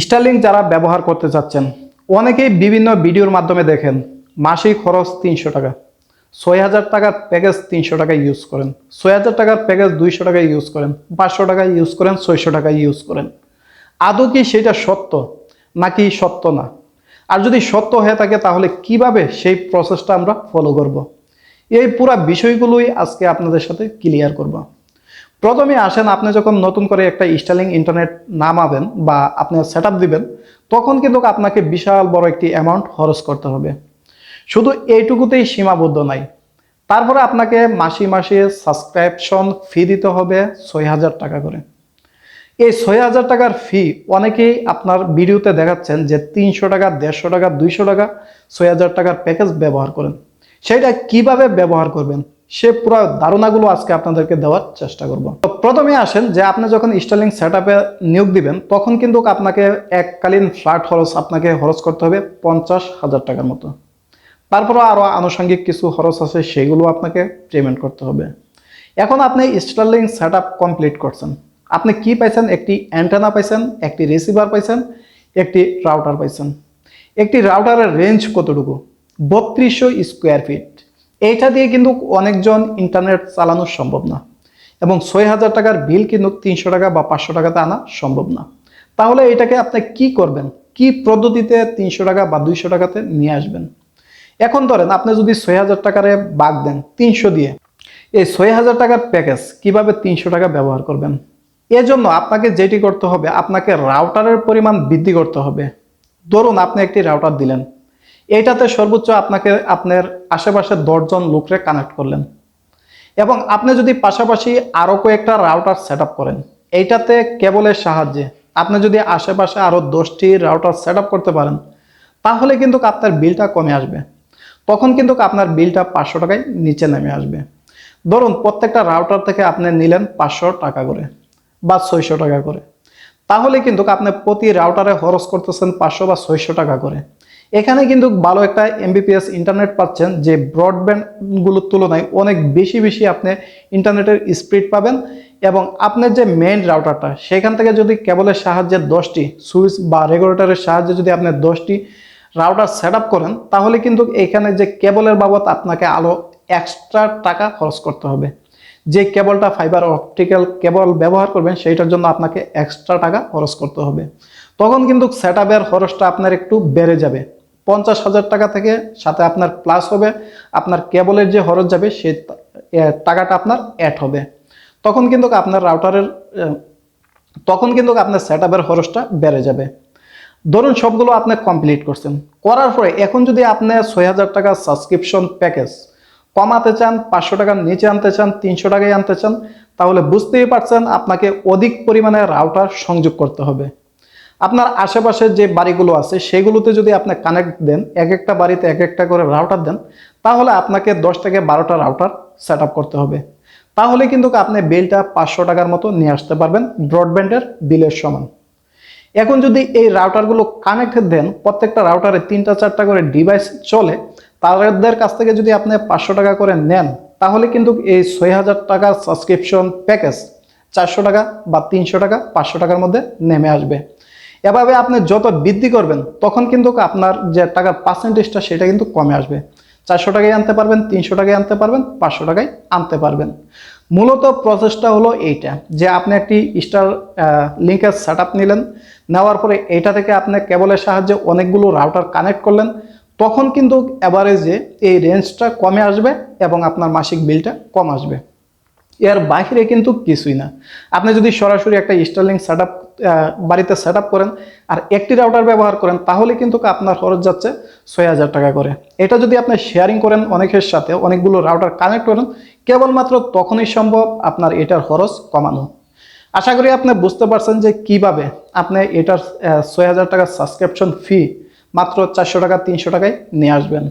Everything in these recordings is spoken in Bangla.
স্টারলিংক যারা ব্যবহার করতে চাচ্ছেন, অনেকেই বিভিন্ন ভিডিওর মাধ্যমে দেখেন, মাসিক খরচ তিনশো টাকা। ছয় হাজার টাকার প্যাকেজ তিনশো টাকা ইউজ করেন। ছয় হাজার টাকার প্যাকেজ দুইশো টাকা ইউজ করেন। পাঁচশো টাকা ইউজ করেন, ছয়শো টাকা ইউজ করেন। আদৌ কি সেটা সত্য নাকি সত্য না? আর যদি সত্য হয়ে থাকে, তাহলে কীভাবে সেই প্রসেসটা আমরা ফলো করব। এই পুরা বিষয়গুলোই আজকে আপনাদের সাথে ক্লিয়ার করব। প্রথমে আসেন, আপনি যখন নতুন করে একটা স্টাইলিং ইন্টারনেট নামাবেন বা আপনি সেট দিবেন, তখন কিন্তু আপনাকে বিশাল বড় একটি অ্যামাউন্ট খরচ করতে হবে। শুধু এইটুকুতেই সীমাবদ্ধ নাই। তারপরে আপনাকে মাসি মাসে সাবস্ক্রিপশন ফি দিতে হবে ছয় হাজার টাকা করে। এই ছয় হাজার টাকার ফি অনেকেই আপনার ভিডিওতে দেখাচ্ছেন যে তিনশো টাকা, দেড়শো টাকা, দুইশো টাকা, ছয় হাজার টাকার প্যাকেজ ব্যবহার করেন। সেটা কীভাবে ব্যবহার করবেন? সে পুরো ধারণাগুলো আজকে আপনাদেরকে দেওয়ার চেষ্টা করব। তো প্রথমে আসেন যে আপনি যখন স্টার্লিং সেট নিয়োগ দিবেন, তখন কিন্তু আপনাকে এককালীন ফ্ল্যাট খরচ আপনাকে খরচ করতে হবে পঞ্চাশ হাজার টাকার মতো। তারপরও আরও আনুষঙ্গিক কিছু খরচ আছে, সেগুলো আপনাকে পেমেন্ট করতে হবে। এখন আপনি স্টার্লিং সেট কমপ্লিট করছেন। আপনি কি পাইছেন? একটি অ্যান্টেনা পাইছেন, একটি রিসিভার পাইছেন, একটি রাউটার পাইছেন। একটি রাউটারের রেঞ্জ কতটুকু? বত্রিশশো স্কোয়ার ফিট এইটা দিয়ে কিন্তু অনেকজন ইন্টারনেট চালানো সম্ভব না। এবং ছয় হাজার টাকার বিল কিন্তু তিনশো টাকা বা পাঁচশো টাকাতে আনা সম্ভব না। তাহলে এটাকে আপনি কি করবেন? কি পদ্ধতিতে তিনশো টাকা বা দুইশো টাকাতে নিয়ে আসবেন? এখন ধরেন আপনি যদি ছয় হাজার টাকারে বাগ দেন তিনশো দিয়ে, এই ছয় হাজার টাকার প্যাকেজ কীভাবে তিনশো টাকা ব্যবহার করবেন? এজন্য আপনাকে যেটি করতে হবে, আপনাকে রাউটারের পরিমাণ বৃদ্ধি করতে হবে। ধরুন আপনি একটি রাউটার দিলেন এইটাতে সর্বোচ্চ আপনাকে আপনার আশেপাশে দশজন লোকরে কানেক্ট করলেন। এবং আপনি যদি পাশাপাশি আরও কয়েকটা রাউটার সেট করেন, এইটাতে কেবলের সাহায্যে আপনি যদি আশেপাশে আরও দশটি রাউটার সেট করতে পারেন, তাহলে কিন্তু আপনার বিলটা কমে আসবে। তখন কিন্তু আপনার বিলটা পাঁচশো টাকায় নিচে নেমে আসবে। ধরুন প্রত্যেকটা রাউটার থেকে আপনি নিলেন পাঁচশো টাকা করে বা ছয়শো টাকা করে। তাহলে কিন্তু আপনি প্রতি রাউটারে খরচ করতেছেন পাঁচশো বা ছয়শো টাকা করে। এখানে কিন্তু ভালো একটা এমবিপিএস ইন্টারনেট পাচ্ছেন, যে ব্রডব্যান্ডগুলোর তুলনায় অনেক বেশি বেশি আপনি ইন্টারনেটের স্পিড পাবেন এবং আপনার যে মেইন রাউটারটা সেখান থেকে যদি কেবলের সাহায্যে দশটি সুইচ বা রেগুলেটরের সাহায্যে যদি আপনি দশটি রাউটার সেট করেন, তাহলে কিন্তু এখানে যে কেবলের বাবদ আপনাকে আলো এক্সট্রা টাকা খরচ করতে হবে। যে কেবলটা ফাইবার অপটিক্যাল কেবল ব্যবহার করবেন, সেইটার জন্য আপনাকে এক্সট্রা টাকা খরচ করতে হবে। তখন কিন্তু সেট আপের খরচটা আপনার একটু বেড়ে যাবে। পঞ্চাশ হাজার টাকা থেকে সাথে আপনার প্লাস হবে। আপনার কেবলের যে খরচ যাবে, সে টাকাটা আপনার অ্যাড হবে। তখন কিন্তু আপনার রাউটারের তখন কিন্তু আপনার সেট আপের খরচটা বেড়ে যাবে। ধরুন সবগুলো আপনি কমপ্লিট করছেন। করার পরে এখন যদি আপনি ছয় হাজার টাকা সাবস্ক্রিপশন প্যাকেজ কমাতে চান, পাঁচশো টাকার নিচে আনতে চান, তিনশো টাকায় আনতে চান, তাহলে বুঝতেই পারছেন আপনাকে অধিক পরিমাণে রাউটার সংযোগ করতে হবে। আপনার আশেপাশে যে বাড়িগুলো আছে, সেগুলোতে যদি আপনি কানেক্ট দেন, এক একটা বাড়িতে এক একটা করে রাউটার দেন, তাহলে আপনাকে দশ থেকে বারোটা রাউটার সেট করতে হবে। তাহলে কিন্তু আপনি বিলটা পাঁচশো টাকার মতো নিয়ে আসতে পারবেন ব্রডব্যান্ডের বিলের সমান। এখন যদি এই রাউটারগুলো কানেক্ট দেন, প্রত্যেকটা রাউটারে তিনটা চারটা করে ডিভাইস চলে, তাদের কাছ থেকে যদি আপনি পাঁচশো টাকা করে নেন, তাহলে কিন্তু এই ছয় হাজার টাকার সাবস্ক্রিপশন প্যাকেজ চারশো টাকা বা তিনশো টাকা, পাঁচশো টাকার মধ্যে নেমে আসবে। এভাবে আপনি যত বৃদ্ধি করবেন, তখন কিন্তু আপনার যে টাকার পার্সেন্টেজটা সেটা কিন্তু কমে আসবে। চারশো টাকায় আনতে পারবেন, তিনশো টাকায় আনতে পারবেন, পাঁচশো টাকায় আনতে পারবেন। মূলত প্রসেসটা হলো এইটা, যে আপনি একটি স্টার লিঙ্কের সেট নিলেন, নেওয়ার পরে এইটা থেকে আপনি কেবলের সাহায্যে অনেকগুলো রাউটার কানেক্ট করলেন, তখন কিন্তু অ্যাভারেজে এই রেঞ্জটা কমে আসবে এবং আপনার মাসিক বিলটা কম আসবে। এর বাহিরে কিন্তু কিছুই না। আপনি যদি সরাসরি একটা স্টারলিং সেট বাড়িতে সেট করেন আর একটি রাউটার ব্যবহার করেন, তাহলে কিন্তু আপনার খরচ যাচ্ছে ছয় হাজার টাকা করে। এটা যদি আপনি শেয়ারিং করেন অনেকের সাথে, অনেকগুলো রাউটার কানেক্ট করেন, কেবলমাত্র তখনই সম্ভব আপনার এটার খরচ কমানো। আশা করি আপনি বুঝতে পারছেন যে কীভাবে আপনি এটার ছয় হাজার টাকার সাবস্ক্রিপশন ফি মাত্র চারশো টাকা, তিনশো টাকায় নিয়ে আসবেন।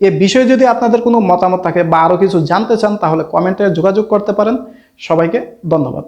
এ বিষয়ে যদি আপনাদের কোনো মতামত থাকে বা আরও কিছু জানতে চান, তাহলে কমেন্টে যোগাযোগ করতে পারেন। সবাইকে ধন্যবাদ।